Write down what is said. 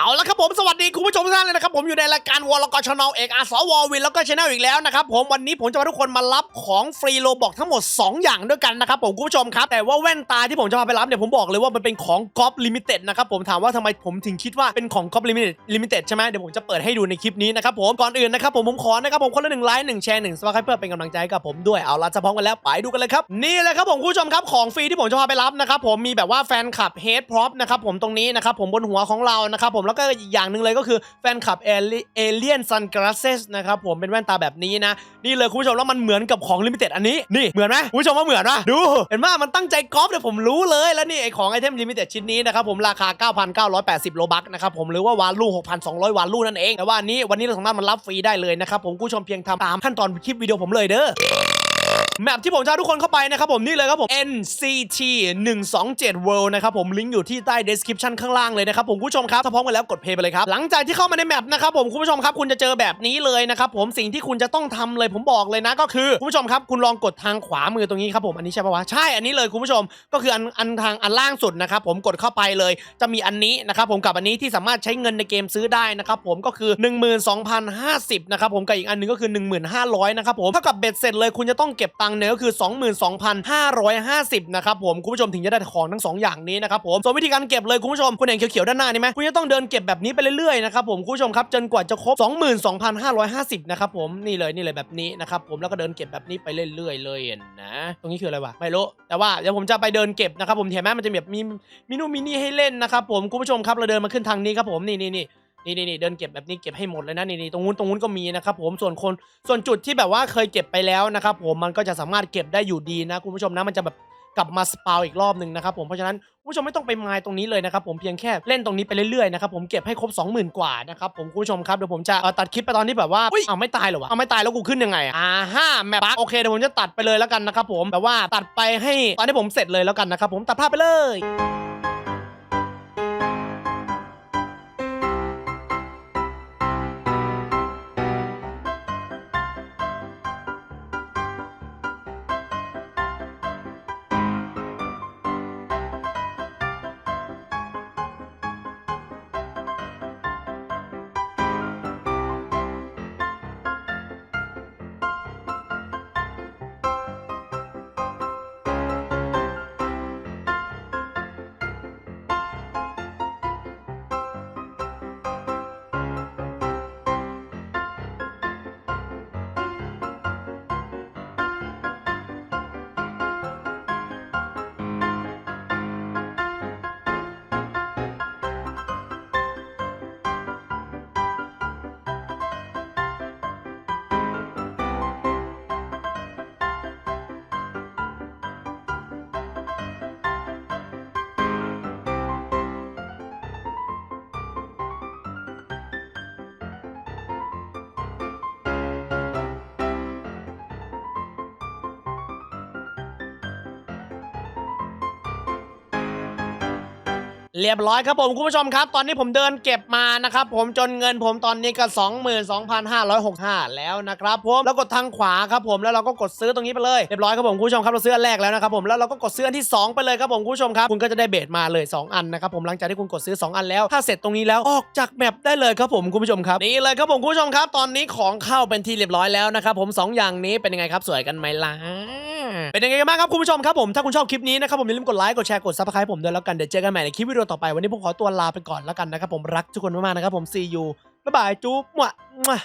เอาละครับผมสวัสดีคุณผู้ชมทุกท่านเลยนะครับผมอยู่ในรายการวอลกชนลเอกอาสวอวินแล้วก็ชแนลอีกแล้วนะครับผมวันนี้ผมจะพาทุกคนมารับของฟรีโลบอกทั้งหมด 2 อย่างด้วยกันนะครับผมคุณผู้ชมครับแต่ว่าแว่นตาที่ผมจะพาไปรับเนี่ยผมบอกเลยว่ามันเป็นของก๊อปลิมิเต็ดนะครับผมถามว่าทำไมผมถึงคิดว่าเป็นของก๊อปลิมิเต็ดลิมิเต็ดใช่ไหมเดี๋ยวผมจะเปิดให้ดูในคลิปนี้นะครับผมก่อนอื่นนะครับผมผมขอนะครับผมคนละหนึ่งไลค์หนึ่งแชร์หนึ่งสมัครเพื่อเป็นกำลังใจกับผมด้วยเอาละจะพร้อมกันแล้วไปดูกันเลยครับนี่เลยครับผมคุณผู้ชมครับของฟรีที่ผมจะพาไปรับนะครับผมมีแบบว่าแฟนคลับเฮดพร็อพนะครับผมตรงนี้นะครับผมบนหัวของเรานะครับผมแล้วก็อีกอย่างหนึ่งเลยก็คือแฟนคลับเอเลียนซันกราเซสนะครับผมเป็นแว่นตาแบบนี้นะ นี่เลยคุณผู้ชมแล้วมันเหมือนกับของลิมิเต็ดอันนี้นี่เหมือนไหมคุณผู้ชมว่าเหมือนปะดู เห็นไหมมันตั้งใจก๊อปเนี่ยผมรู้เลยแล้วนี่ไอของไอเทมลิมิเต็ดชิ้นนี้นะครับผมราคา 9,980 โลบักนะครับผมหรือว่าวาลู6,200 วาลูนั่นเองแต่ว่าอันนี้วันนี้เราสามารถมันรับฟรีได้เลยนะครับผมคุณผู้ชมเพียงทำตามขั้นตอนคลิปวิดีโอผมเลยเด้อ แมปที่ผมจะทุกคนเข้าไปนะครับผมนี่เลยครับผม NCT 127 World นะครับผมลิงก์อยู่ที่ใต้ description ข้างล่างเลยนะครับผมคุณผู้ชมครับถ้าพร้อมกันแล้วกดเพย์ไปเลยครับหลังจากที่เข้ามาในแมปนะครับผมคุณผู้ชมครับคุณจะเจอแบบนี้เลยนะครับผมสิ่งที่คุณจะต้องทำเลยผมบอกเลยนะก็คือคุณผู้ชมครับคุณลองกดทางขวามือตรงนี้ครับผมอันนี้ใช่ปะวะใช่อันนี้เลยคุณผู้ชมก็คืออันอันทางอันล่างสุดนะครับผมกดเข้าไปเลยจะมีอันนี้นะครับผมกับอันนี้ที่สามารถใช้เงินในเกมซื้อได้นะครับผมก็คือ 12,050นะครับผมกับอีกอันหนึงก็คือ 1,500นะครับผมเท่ากับเบ็ดเสร็จเลยคุณจะต้องเก็บตังค์เนี่ยก็คือ 22,550 นะครับผมคุณผู้ชมถึงจะได้ของทั้งสองอย่างนี้นะครับผมส่วนวิธีการเก็บเลยคุณผู้ชมคุณเห็นเขียวๆด้านหน้านี่ไหมคุณจะต้องเดินเก็บแบบนี้ไปเรื่อยๆนะครับผมคุณผู้ชมครับจนกว่าจะครบ 22,550 นะครับผมนี่เลยนี่เลยแบบนี้นะครับผมแล้วก็เดินเก็บแบบนี้ไปเรื่อยๆเลยนะตรงนี้คืออะไรวะไม่รู้แต่ว่าเดี๋ยวผมจะไปเดินเก็บนะครับผมเห็นไหมมันจะแบบมีมินูมินี่ให้เล่นนะครับผมคุณผู้ชมครับเราเดินมาขึ้นทางนี้ครับผมนี่นี่นี่ นี่นี่นี่เดินเก็บแบบนี้เก็บให้หมดเลยนะนี่นี่ตรงนู้นตรงนู้นก็มีนะครับผมส่วนคนส่วนจุดที่แบบว่าเคยเก็บไปแล้วนะครับผมมันก็จะสามารถเก็บได้อยู่ดีนะคุณผู้ชมนะมันจะแบบกลับมาสปาวอีกรอบหนึ่งนะครับผมเพราะฉะนั้นคุณผู้ชมไม่ต้องไปมายตรงนี้เลยนะครับผมเพียงแค่เล่นตรงนี้ไปเรื่อยๆนะครับผมเก็บให้ครบ 20,000 กว่านะครับผมคุณผู้ชมครับเดี๋ยวผมจะตัดคลิปไปตอนที่แบบว่าอุ้ยเอาไม่ตายเหรอวะเอาไม่ตายแล้วกูขึ้นยังไงอะอ่าฮ่าแมปบั๊กโอเคเดี๋ยวผมจะตัดไปเลยแล้วกันนะครับผมแบบว่าตัดไปให้ตอนที่ผมเสร็จเลยแล้วกันนะครับผมตัดภาพไปเลย เรียบร้อยครับผมคุณผู้ชมครับ ตอนนี้ผมเดินเก็บมานะครับผมจนเงินผมตอนนี้ก็ 22,565 แล้วนะครับผมแล้วกดทางขวาครับผมแล้วเราก็กดซื้อตรงนี้ไปเลยเรียบร้อยครับผมคุณผู้ชมครับเราซื้ออันแรกแล้วนะครับผมแล้วเราก็กดซื้ออันที่ 2 ไปเลยครับผมคุณผู้ชมครับคุณก็จะได้เบสมาเลย 2 อันนะครับผมหลังจากที่คุณกดซื้อ 2 อันแล้วถ้าเสร็จตรงนี้แล้วออกจากแมปได้เลยครับผมคุณผู้ชมครับนี่เลยครับผมคุณผู้ชมครับ ตอนนี้ของเข้าเป็นที่เรียบร้อยแล้วนะครับผมสองอย่างนี้เป็นยังไงครับสวยกันไหมล่ะ เป็นยังไงกันบ้างครับคุณผู้ชมครับผมถ้าคุณชอบคลิปนี้นะครับผมอย่าลืมกดไลค์กดแชร์กดซับสไครต์ผมด้วยแล้วกันเดี๋ยวเจอกันใหม่ในคลิปวิดีโอต่อไปวันนี้ผมขอตัวลาไปก่อนแล้วกันนะครับผมรักทุกคนมากๆนะครับผมซีอูบ๊ายบายจุ๊บมั่ว